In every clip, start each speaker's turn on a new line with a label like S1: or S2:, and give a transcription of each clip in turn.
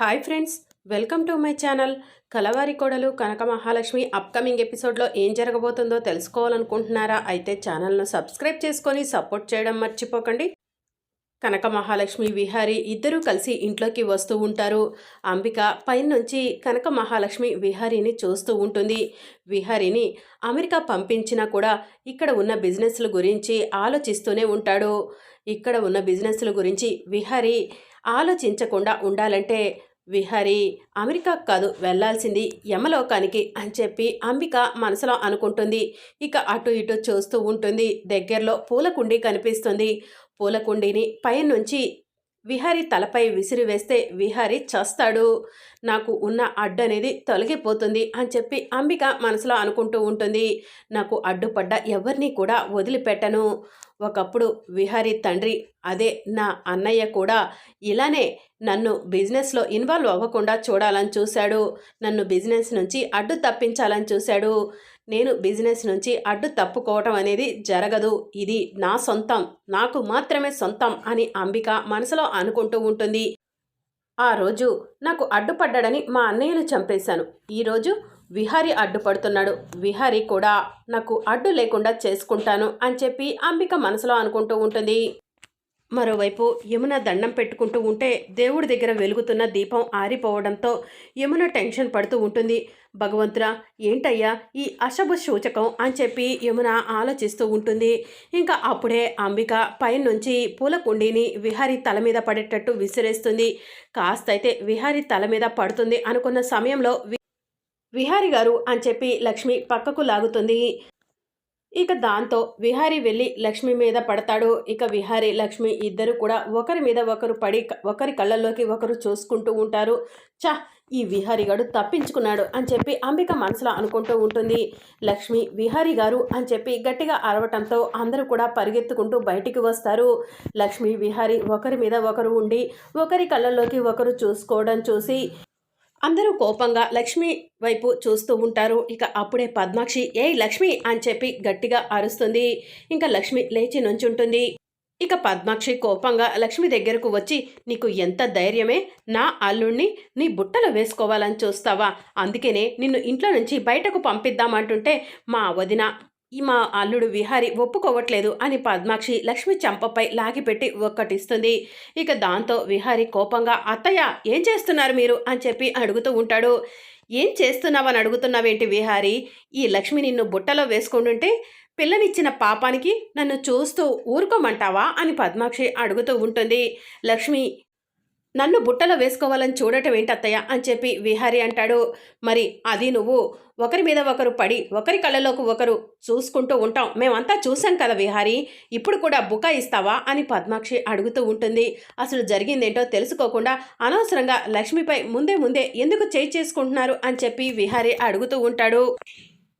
S1: Hi friends welcome to my channel. Kalavari Kodalu Kanaka Mahalakshmi upcoming ఎపిసోడ్లో ఏం జరగబోతుందో తెలుసుకోవాలనుకుంటున్నారా? అయితే ఛానల్ను సబ్స్క్రైబ్ చేసుకొని సపోర్ట్ చేయడం మర్చిపోకండి. కనక మహాలక్ష్మి విహారి ఇద్దరూ కలిసి ఇంట్లోకి వస్తూ ఉంటారు. అంబిక పైనుంచి కనక మహాలక్ష్మి విహారీని చూస్తూ ఉంటుంది. విహారీని అమెరికా పంపించినా కూడా ఇక్కడ ఉన్న బిజినెస్ల గురించి ఆలోచిస్తూనే ఉంటాడు. ఇక్కడ ఉన్న బిజినెస్ల గురించి విహారీ ఆలోచించకుండా ఉండాలంటే విహరి అమెరికా కాదు వెళ్ళాల్సింది యమలోకానికి అని చెప్పి అంబిక మనసులో అనుకుంటుంది. ఇక అటు ఇటు చూస్తూ ఉంటుంది. దగ్గరలో పూలకుండి కనిపిస్తుంది. పూలకుండిని పైనుంచి విహారి తలపై విసిరివేస్తే విహారి చస్తాడు. నాకు ఉన్న అడ్డు అనేది తొలగిపోతుంది అని చెప్పి అంబిక మనసులో అనుకుంటూ ఉంటుంది. నాకు అడ్డుపడ్డ ఎవరిని కూడా వదిలిపెట్టను. ఒకప్పుడు విహరి తండ్రి అదే నా అన్నయ్య కూడా ఇలానే నన్ను బిజినెస్లో ఇన్వాల్వ్ అవ్వకుండా చూడాలని చూశాడు. నన్ను బిజినెస్ నుంచి అడ్డు తప్పించాలని చూశాడు. నేను బిజినెస్ నుంచి అడ్డు తప్పుకోవటం అనేది జరగదు. ఇది నా సొంతం నాకు మాత్రమే సొంతం అని అంబిక మనసులో అనుకుంటూ ఉంటుంది. ఆ రోజు నాకు అడ్డుపడ్డాడని మా అన్నయ్యను చంపేశాను. ఈరోజు విహారి అడ్డుపడుతున్నాడు. విహారి కూడా నాకు అడ్డు లేకుండా చేసుకుంటాను అని చెప్పి అంబిక మనసులో అనుకుంటూ ఉంటుంది. మరోవైపు యమున దండం పెట్టుకుంటూ ఉంటే దేవుడి దగ్గర వెలుగుతున్న దీపం ఆరిపోవడంతో యమున టెన్షన్ పడుతూ ఉంటుంది. భగవంతురా ఏంటయ్యా ఈ అశుభ సూచకం అని చెప్పి యమున ఆలోచిస్తూ ఉంటుంది. ఇంకా అప్పుడే అంబిక పైనుంచి పూల కుండీని విహారీ తల మీద పడేటట్టు విసిరేస్తుంది. కాస్త అయితే విహారీ తల మీద పడుతుంది అనుకున్న సమయంలో విహారి గారు అని చెప్పి లక్ష్మి పక్కకు లాగుతుంది. ఇక దాంతో విహారి వెళ్ళి లక్ష్మి మీద పడతాడు. ఇక విహారి లక్ష్మి ఇద్దరు కూడా ఒకరి మీద ఒకరు పడి ఒకరి కళ్ళల్లోకి ఒకరు చూసుకుంటూ ఉంటారు. చా ఈ విహారిగాడు తప్పించుకున్నాడు అని చెప్పి అంబిక మనసులో అనుకుంటూ ఉంటుంది. లక్ష్మి విహారి గారు అని చెప్పి గట్టిగా అరవటంతో అందరూ కూడా పరిగెత్తుకుంటూ బయటికి వస్తారు. లక్ష్మి విహారి ఒకరి మీద ఒకరు ఉండి ఒకరి కళ్ళల్లోకి ఒకరు చూసుకోవడం చూసి అందరూ కోపంగా లక్ష్మి వైపు చూస్తూ ఉంటారు. ఇక అప్పుడే పద్మాక్షి ఏ లక్ష్మి! అని చెప్పి గట్టిగా అరుస్తుంది. ఇంకా లక్ష్మి లేచి నుంచుంటుంది. ఇక పద్మాక్షి కోపంగా లక్ష్మి దగ్గరకు వచ్చి నీకు ఎంత ధైర్యమే? నా అల్లుణ్ణి నీ బుట్టలో వేసుకోవాలని చూస్తావా? అందుకనే నిన్ను ఇంట్లో నుంచి బయటకు పంపిద్దామంటుంటే మా వదిన ఈ మా అల్లుడు విహారి ఒప్పుకోవట్లేదు అని పద్మాక్షి లక్ష్మి చంపపై లాగిపెట్టి ఒక్కటిస్తుంది. ఇక దాంతో విహారి కోపంగా అత్తయ్య ఏం చేస్తున్నారు మీరు? అని చెప్పి అడుగుతూ ఉంటాడు. ఏం చేస్తున్నావని అడుగుతున్నావేంటి విహారి? ఈ లక్ష్మి నిన్ను బుట్టలో వేసుకుంటుంటే పిల్లనిచ్చిన పాపానికి నన్ను చూస్తూ ఊరుకోమంటావా? అని పద్మాక్షి అడుగుతూ ఉంటుంది. లక్ష్మి నన్ను బుట్టలో వేసుకోవాలని చూడటం ఏంటత్తయ్య అని చెప్పి విహారి అంటాడు. మరి అది నువ్వు? ఒకరి మీద ఒకరు పడి ఒకరి కళ్ళలోకి ఒకరు చూసుకుంటూ ఉంటాం. మేమంతా చూసాం కదా విహారి. ఇప్పుడు కూడా బుక ఇస్తావా? అని పద్మాక్షి అడుగుతూ ఉంటుంది. అసలు జరిగిందేంటో తెలుసుకోకుండా అనవసరంగా లక్ష్మిపై ముందే ముందే ఎందుకు చేయి చేసుకుంటున్నారు? అని చెప్పి విహారి అడుగుతూ ఉంటాడు.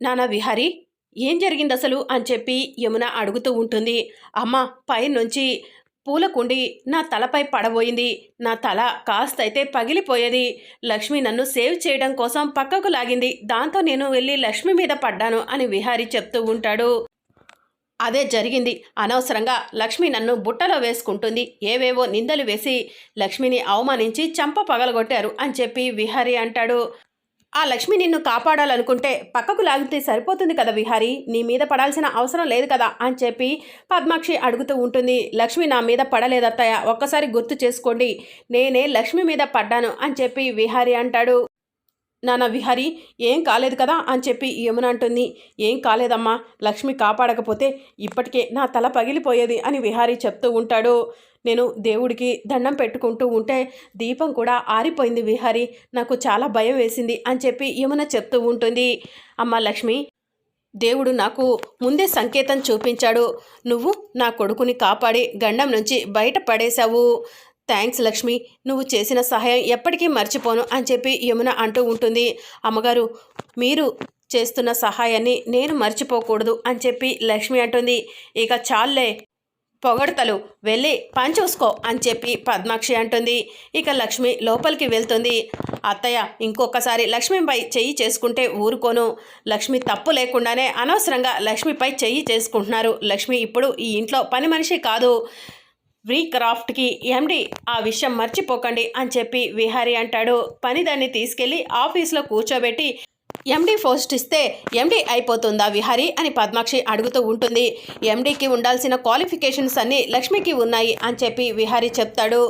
S1: నానా విహారి ఏం జరిగింది అసలు అని చెప్పి యమున అడుగుతూ ఉంటుంది. అమ్మ పైనుంచి పూలకుండి నా తలపై పడబోయింది. నా తల కాస్త అయితే పగిలిపోయేది. లక్ష్మి నన్ను సేవ్ చేయడం కోసం పక్కకు లాగింది. దాంతో నేను వెళ్ళి లక్ష్మి మీద పడ్డాను అని విహారి చెప్తూ ఉంటాడు. అదే జరిగింది. అనవసరంగా లక్ష్మి నన్ను బుట్టలో వేసుకుంటుంది. ఏవేవో నిందలు వేసి లక్ష్మిని అవమానించి చంప పగలగొట్టారు అని చెప్పి విహారి అంటాడు. ఆ లక్ష్మి నిన్ను కాపాడాలనుకుంటే పక్కకు లాగితే సరిపోతుంది కదా విహారీ? నీ మీద పడాల్సిన అవసరం లేదు కదా అని చెప్పి పద్మాక్షి అడుగుతూ ఉంటుంది. లక్ష్మి నా మీద పడలేదత్తయ్య. ఒక్కసారి గుర్తు చేసుకోండి. నేనే లక్ష్మి మీద పడ్డాను అని చెప్పి విహారీ అంటాడు. నాన్న విహారి ఏం కాలేదు కదా అని చెప్పి యమున అంటుంది. ఏం కాలేదమ్మా లక్ష్మి కాపాడకపోతే ఇప్పటికే నా తల పగిలిపోయేది అని విహారి చెప్తూ ఉంటాడు. నేను దేవుడికి దండం పెట్టుకుంటూ ఉంటే దీపం కూడా ఆరిపోయింది విహారి. నాకు చాలా భయం వేసింది అని చెప్పి యమున చెప్తూ ఉంటుంది. అమ్మ లక్ష్మి దేవుడు నాకు ముందే సంకేతం చూపించాడు. నువ్వు నా కొడుకుని కాపాడి గండం నుంచి బయట పడేశావు. థ్యాంక్స్ లక్ష్మి నువ్వు చేసిన సహాయం ఎప్పటికీ మర్చిపోను అని చెప్పి యమున అంటూ ఉంటుంది. అమ్మగారు మీరు చేస్తున్న సహాయాన్ని నేను మర్చిపోకూడదు అని చెప్పి లక్ష్మి అంటుంది. ఇక చాలే పొగడతలు వెళ్ళి పని చూసుకో అని చెప్పి పద్మాక్షి అంటుంది. ఇక లక్ష్మి లోపలికి వెళ్తుంది. అత్తయ్య ఇంకొకసారి లక్ష్మిపై చెయ్యి చేసుకుంటే ఊరుకోను. లక్ష్మి తప్పు లేకుండానే అనవసరంగా లక్ష్మిపై చెయ్యి చేసుకుంటున్నారు. లక్ష్మి ఇప్పుడు ఈ ఇంట్లో పని మనిషి కాదు. వీక్రాఫ్ట్కి క్రాఫ్ట్కి ఎండి ఆ విషయం మర్చిపోకండి అని చెప్పి విహారీ అంటాడు. పని దాన్ని తీసుకెళ్ళి ఆఫీస్లో కూర్చోబెట్టి ఎండి పోస్ట్ ఇస్తే ఎండి అయిపోతుందా విహారీ అని పద్మాక్షి అడుగుతూ ఉంటుంది. ఎండికి ఉండాల్సిన క్వాలిఫికేషన్స్ అన్నీ లక్ష్మికి ఉన్నాయి అని చెప్పి విహారీ చెప్తాడు.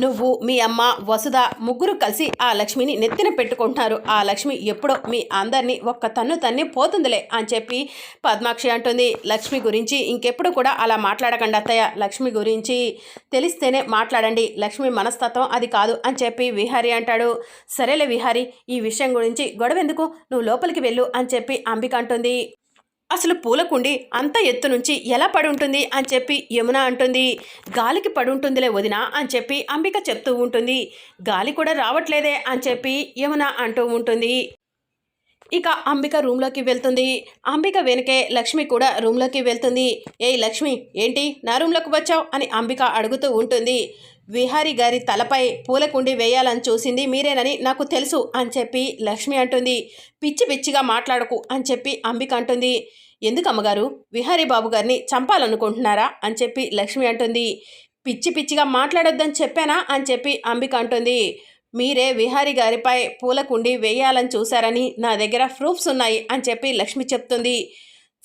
S1: నువ్వు మీ అమ్మ వసుధ ముగ్గురు కలిసి ఆ లక్ష్మిని నెత్తిన పెట్టుకుంటున్నారు. ఆ లక్ష్మి ఎప్పుడో మీ అందరినీ ఒక్క తన్ను తన్ని పోతుందిలే అని చెప్పి పద్మాక్షి అంటుంది. లక్ష్మి గురించి ఇంకెప్పుడు కూడా అలా మాట్లాడకండి అత్తయ్య. లక్ష్మి గురించి తెలిస్తేనే మాట్లాడండి. లక్ష్మి మనస్తత్వం అది కాదు అని చెప్పి విహారీ అంటాడు. సరేలే విహారీ ఈ విషయం గురించి గొడవ ఎందుకు నువ్వు లోపలికి వెళ్ళు అని చెప్పి అంబిక అంటుంది. అసలు పూలకుండి అంత ఎత్తు నుంచి ఎలా పడి ఉంటుంది అని చెప్పి యమున అంటుంది. గాలికి పడి ఉంటుందిలే వదిన అని చెప్పి అంబిక చెప్తూ ఉంటుంది. గాలి కూడా రావట్లేదే అని చెప్పి యమున అంటూ ఉంటుంది. ఇక అంబిక రూమ్లోకి వెళ్తుంది. అంబిక వెనుకే లక్ష్మి కూడా రూమ్లోకి వెళ్తుంది. ఏయ్ లక్ష్మి ఏంటి? నా రూమ్లోకి వచ్చావు అని అంబిక అడుగుతూ ఉంటుంది. విహారీ గారి తలపై పూలకుండి వేయాలని చూసింది మీరేనని నాకు తెలుసు అని చెప్పి లక్ష్మి అంటుంది. పిచ్చి పిచ్చిగా మాట్లాడకు అని చెప్పి అంబిక అంటుంది. ఎందుకు అమ్మగారు విహారీ బాబు గారిని చంపాలనుకుంటున్నారా? అని చెప్పి లక్ష్మి అంటుంది. పిచ్చి పిచ్చిగా మాట్లాడొద్దని చెప్పానా? అని చెప్పి అంబిక అంటుంది. మీరే విహారీ గారిపై పూలకుండి వేయాలని చూశారని నా దగ్గర ప్రూఫ్స్ ఉన్నాయి అని చెప్పి లక్ష్మి చెప్తుంది.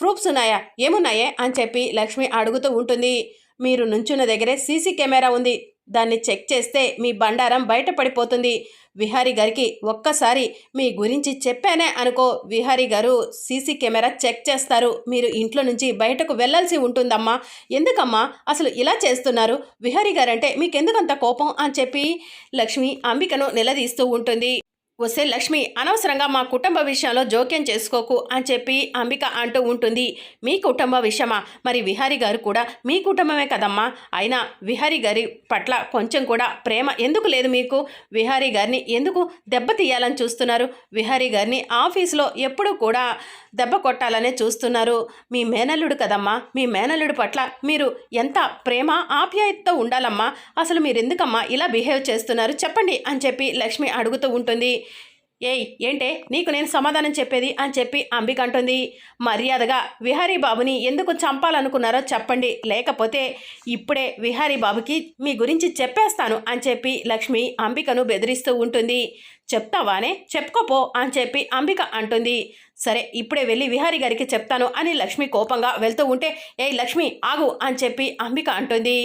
S1: ప్రూఫ్స్ ఉన్నాయా? ఏమున్నాయే? అని చెప్పి లక్ష్మి అడుగుతూ ఉంటుంది. మీరు నుంచున్న దగ్గరే సీసీ కెమెరా ఉంది. దాన్ని చెక్ చేస్తే మీ బండారం బయటపడిపోతుంది. విహారీ గారికి ఒక్కసారి మీ గురించి చెప్పానే అనుకో. విహారీ గారు సీసీ కెమెరా చెక్ చేస్తారు. మీరు ఇంట్లో నుంచి బయటకు వెళ్ళాల్సి ఉంటుందమ్మా. ఎందుకమ్మా? అసలు ఇలా చేస్తున్నారు? విహారీ గారంటే మీకెందుకంత కోపం అని చెప్పి లక్ష్మి అంబికను నిలదీస్తూ ఉంటుంది. వస్తే లక్ష్మి అనవసరంగా మా కుటుంబ విషయంలో జోక్యం చేసుకోకు అని చెప్పి అంబిక అంటూ ఉంటుంది. మీ కుటుంబ విషయమా? మరి విహారీ గారు కూడా మీ కుటుంబమే కదమ్మా. అయినా విహారీ గారి పట్ల కొంచెం కూడా ప్రేమ ఎందుకు లేదు మీకు? విహారీ గారిని ఎందుకు దెబ్బతీయాలని చూస్తున్నారు? విహారీ గారిని ఆఫీస్లో ఎప్పుడూ కూడా దెబ్బ కొట్టాలనే చూస్తున్నారు. మీ మేనల్లుడు కదమ్మా. మీ మేనల్లుడు పట్ల మీరు ఎంత ప్రేమ ఆప్యాయతతో ఉండాలమ్మా? అసలు మీరు ఎందుకమ్మా ఇలా బిహేవ్ చేస్తున్నారు? చెప్పండి అని చెప్పి లక్ష్మి అడుగుతూ ఉంటుంది. ఏయ్ ఏంటే? నీకు నేను సమాధానం చెప్పేది అని చెప్పి అంబిక అంటుంది. మర్యాదగా విహారీ బాబుని ఎందుకు చంపాలనుకున్నారో చెప్పండి. లేకపోతే ఇప్పుడే విహారీ బాబుకి మీ గురించి చెప్పేస్తాను అని చెప్పి లక్ష్మి అంబికను బెదిరిస్తూ ఉంటుంది. చెప్తావానే? చెప్పుకోపో అని చెప్పి అంబిక అంటుంది. సరే ఇప్పుడే వెళ్ళి విహారీ గారికి చెప్తాను అని లక్ష్మి కోపంగా వెళ్తూ ఉంటే ఏయ్ లక్ష్మి ఆగు అని చెప్పి అంబిక అంటుంది.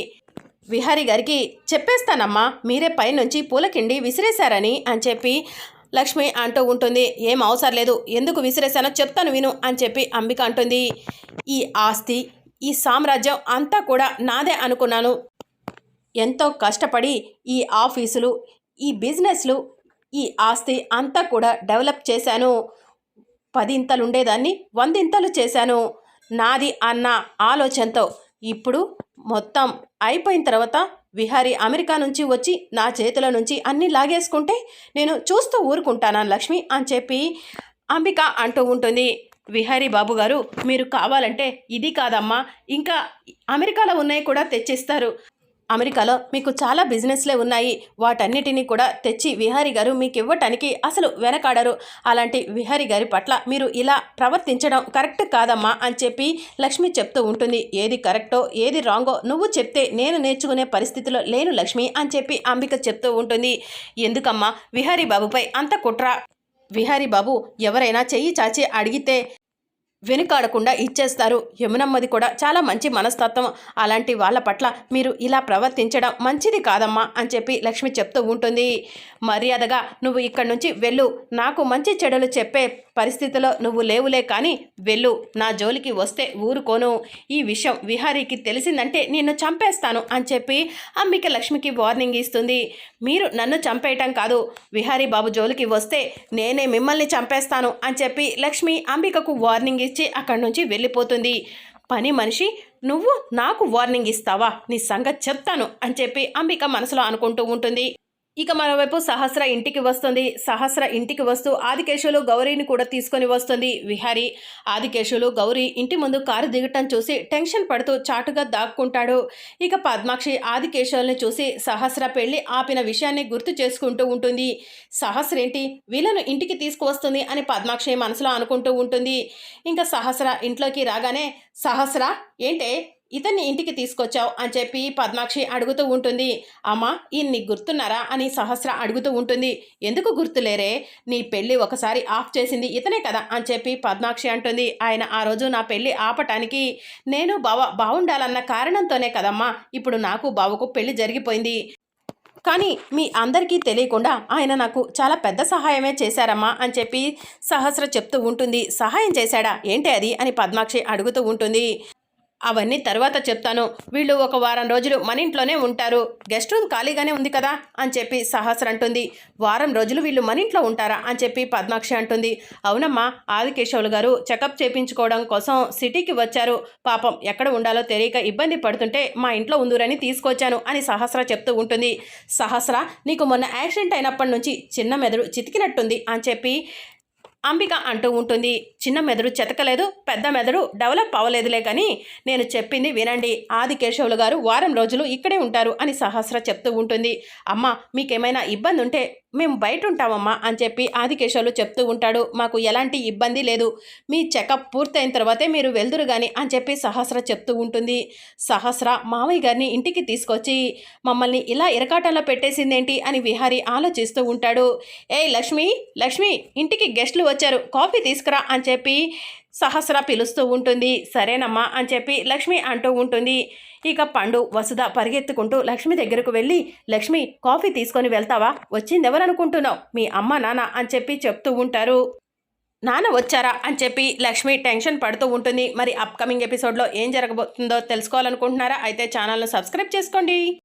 S1: విహారీ గారికి చెప్పేస్తానమ్మా మీరే పైనుంచి పూలకిండి విసిరేశారని అని చెప్పి లక్ష్మి అంటూ ఉంటుంది ఏం అవసరం లేదు ఎందుకు విసిరేశానో చెప్తాను విను అని చెప్పి అంబిక అంటుంది. ఈ ఆస్తి ఈ సామ్రాజ్యం అంతా కూడా నాదే అనుకున్నాను. ఎంతో కష్టపడి ఈ ఆఫీసులు ఈ బిజినెస్లు ఈ ఆస్తి అంతా కూడా డెవలప్ చేశాను. పదింతలు ఉండేదాన్ని వందింతలు చేశాను. నాది అన్న ఆలోచనతో ఇప్పుడు మొత్తం అయిపోయిన తర్వాత విహారీ అమెరికా నుంచి వచ్చి నా చేతుల నుంచి అన్నీ లాగేసుకుంటే నేను చూస్తూ ఊరుకుంటానా లక్ష్మి అని చెప్పి అంబిక అంటూ ఉంటుంది. విహారీ బాబు గారు మీరు కావాలంటే ఇది కాదమ్మా ఇంకా అమెరికాలో ఉన్నాయి కూడా తెచ్చిస్తారు. అమెరికాలో మీకు చాలా బిజినెస్లే ఉన్నాయి. వాటన్నిటినీ కూడా తెచ్చి విహారీ గారు మీకు ఇవ్వటానికి అసలు వెనకాడరు. అలాంటి విహారీ గారి పట్ల మీరు ఇలా ప్రవర్తించడం కరెక్ట్ కాదమ్మా అని చెప్పి లక్ష్మి చెప్తూ ఉంటుంది. ఏది కరెక్టో ఏది రాంగో నువ్వు చెప్తే నేను నేర్చుకునే పరిస్థితిలో లేను లక్ష్మి అని చెప్పి అంబిక చెప్తూ ఉంటుంది. ఎందుకమ్మా విహారీ బాబుపై అంత కుట్ర? విహారీ బాబు ఎవరైనా చెయ్యి చాచి అడిగితే వెనుకాడకుండా ఇచ్చేస్తారు. యమునమ్మది కూడా చాలా మంచి మనస్తత్వం. అలాంటి వాళ్ళ పట్ల మీరు ఇలా ప్రవర్తించడం మంచిది కాదమ్మా అని చెప్పి లక్ష్మి చెప్తూ ఉంటుంది. మర్యాదగా నువ్వు ఇక్కడి నుంచి వెళ్ళు. నాకు మంచి చెడులు చెప్పే పరిస్థితిలో నువ్వు లేవులే కానీ వెళ్ళు నా జోలికి వస్తే ఊరుకోను. ఈ విషయం విహారీకి తెలిసిందంటే నిన్ను చంపేస్తాను అని చెప్పి అంబిక లక్ష్మికి వార్నింగ్ ఇస్తుంది. మీరు నన్ను చంపేయటం కాదు విహారీ బాబు జోలికి వస్తే నేనే మిమ్మల్ని చంపేస్తాను అని చెప్పి లక్ష్మి అంబికకు వార్నింగ్ ఇచ్చి అక్కడి నుంచి వెళ్ళిపోతుంది. పని మనిషి నువ్వు నాకు వార్నింగ్ ఇస్తావా? నీ సంగతి చెప్తాను అని చెప్పి అంబిక మనసులో అనుకుంటూ ఉంటుంది. ఇక మరోవైపు సహస్ర ఇంటికి వస్తుంది. సహస్ర ఇంటికి వస్తూ ఆదికేశవులు గౌరీని కూడా తీసుకొని వస్తుంది విహారి. ఆదికేశవులు గౌరీ ఇంటి ముందు కారు దిగటం చూసి టెన్షన్ పడుతూ చాటుగా దాక్కుంటాడు. ఇక పద్మాక్షి ఆదికేశవుల్ని చూసి సహస్ర పెళ్ళి ఆపిన విషయాన్ని గుర్తు చేసుకుంటూ ఉంటుంది. సహస్ర ఏంటి? వీళ్ళను ఇంటికి తీసుకువస్తుంది అని పద్మాక్షి మనసులో అనుకుంటూ ఉంటుంది. ఇంకా సహస్ర ఇంట్లోకి రాగానే సహస్ర ఏంటే? ఇతన్ని ఇంటికి తీసుకొచ్చావు అని చెప్పి పద్మాక్షి అడుగుతూ ఉంటుంది. అమ్మా ఈయన్ని గుర్తున్నారా అని సహస్ర అడుగుతూ ఉంటుంది. ఎందుకు గుర్తులేరే? నీ పెళ్ళి ఒకసారి ఆఫ్ చేసింది ఇతనే కదా అని చెప్పి పద్మాక్షి అంటుంది. ఆయన ఆ రోజు నా పెళ్ళి ఆపటానికి నేను బావ బాగుండాలన్న కారణంతోనే కదమ్మా ఇప్పుడు నాకు బావకు పెళ్ళి జరిగిపోయింది. కానీ మీ అందరికీ తెలియకుండా ఆయన నాకు చాలా పెద్ద సహాయమే చేశారమ్మా అని చెప్పి సహస్ర చెప్తూ ఉంటుంది. సహాయం చేశాడా? ఏంటి అది? అని పద్మాక్షి అడుగుతూ ఉంటుంది. అవన్నీ తర్వాత చెప్తాను. వీళ్ళు ఒక వారం రోజులు మన ఇంట్లోనే ఉంటారు. గెస్ట్ రూమ్ ఖాళీగానే ఉంది కదా? అని చెప్పి సహస్ర అంటుంది. వారం రోజులు వీళ్ళు మన ఇంట్లో ఉంటారా? అని చెప్పి పద్మాక్షి అంటుంది. అవునమ్మా ఆదికేశవులు గారు చెకప్ చేయించుకోవడం కోసం సిటీకి వచ్చారు. పాపం ఎక్కడ ఉండాలో తెలియక ఇబ్బంది పడుతుంటే మా ఇంట్లో ఉందిరని తీసుకొచ్చాను అని సహస్ర చెప్తూ ఉంటుంది. సహస్ర నీకు మొన్న యాక్సిడెంట్ అయినప్పటి నుంచి చిన్న మెదడు చితికినట్టుంది అని చెప్పి అంబిక అంటూ ఉంటుంది చిన్న మెదడు చెతకలేదు పెద్ద మెదడు డెవలప్ అవ్వలేదులే కానీ నేను చెప్పింది వినండి. ఆది కేశవులు గారు వారం రోజులు ఇక్కడే ఉంటారు అని సహస్ర చెప్తూ ఉంటుంది. అమ్మ మీకేమైనా ఇబ్బంది ఉంటే మేము బయట ఉంటామమ్మా అని చెప్పి ఆదికేశవులు చెప్తూ ఉంటాడు. మాకు ఎలాంటి ఇబ్బంది లేదు. మీ చెకప్ పూర్తయిన తర్వాతే మీరు వెళ్దురు కానీ అని చెప్పి సహస్ర చెప్తూ ఉంటుంది. సహస్ర మావయ్య గారిని ఇంటికి తీసుకొచ్చి మమ్మల్ని ఇలా ఇరకాటంలో పెట్టేసిందేంటి? అని విహారి ఆలోచిస్తూ ఉంటాడు. ఏ లక్ష్మి లక్ష్మి ఇంటికి గెస్టులు వచ్చారు. కాఫీ తీసుకురా అని చెప్పి సహస్ర పిలుస్తూ ఉంటుంది. సరేనమ్మా అని చెప్పి లక్ష్మి అంటూ ఉంటుంది. ఇక పండు వసుధ పరిగెత్తుకుంటూ లక్ష్మి దగ్గరకు వెళ్ళి లక్ష్మి కాఫీ తీసుకొని వెళ్తావా? వచ్చింది ఎవరనుకుంటున్నావు మీ అమ్మ నాన్న అని చెప్పి చెప్తూ ఉంటారు. నాన్న వచ్చారా? అని చెప్పి లక్ష్మి టెన్షన్ పడుతూ ఉంటుంది. మరి అప్కమింగ్ ఎపిసోడ్లో ఏం జరగబోతుందో తెలుసుకోవాలనుకుంటున్నారా? అయితే ఛానల్ను సబ్స్క్రైబ్ చేసుకోండి.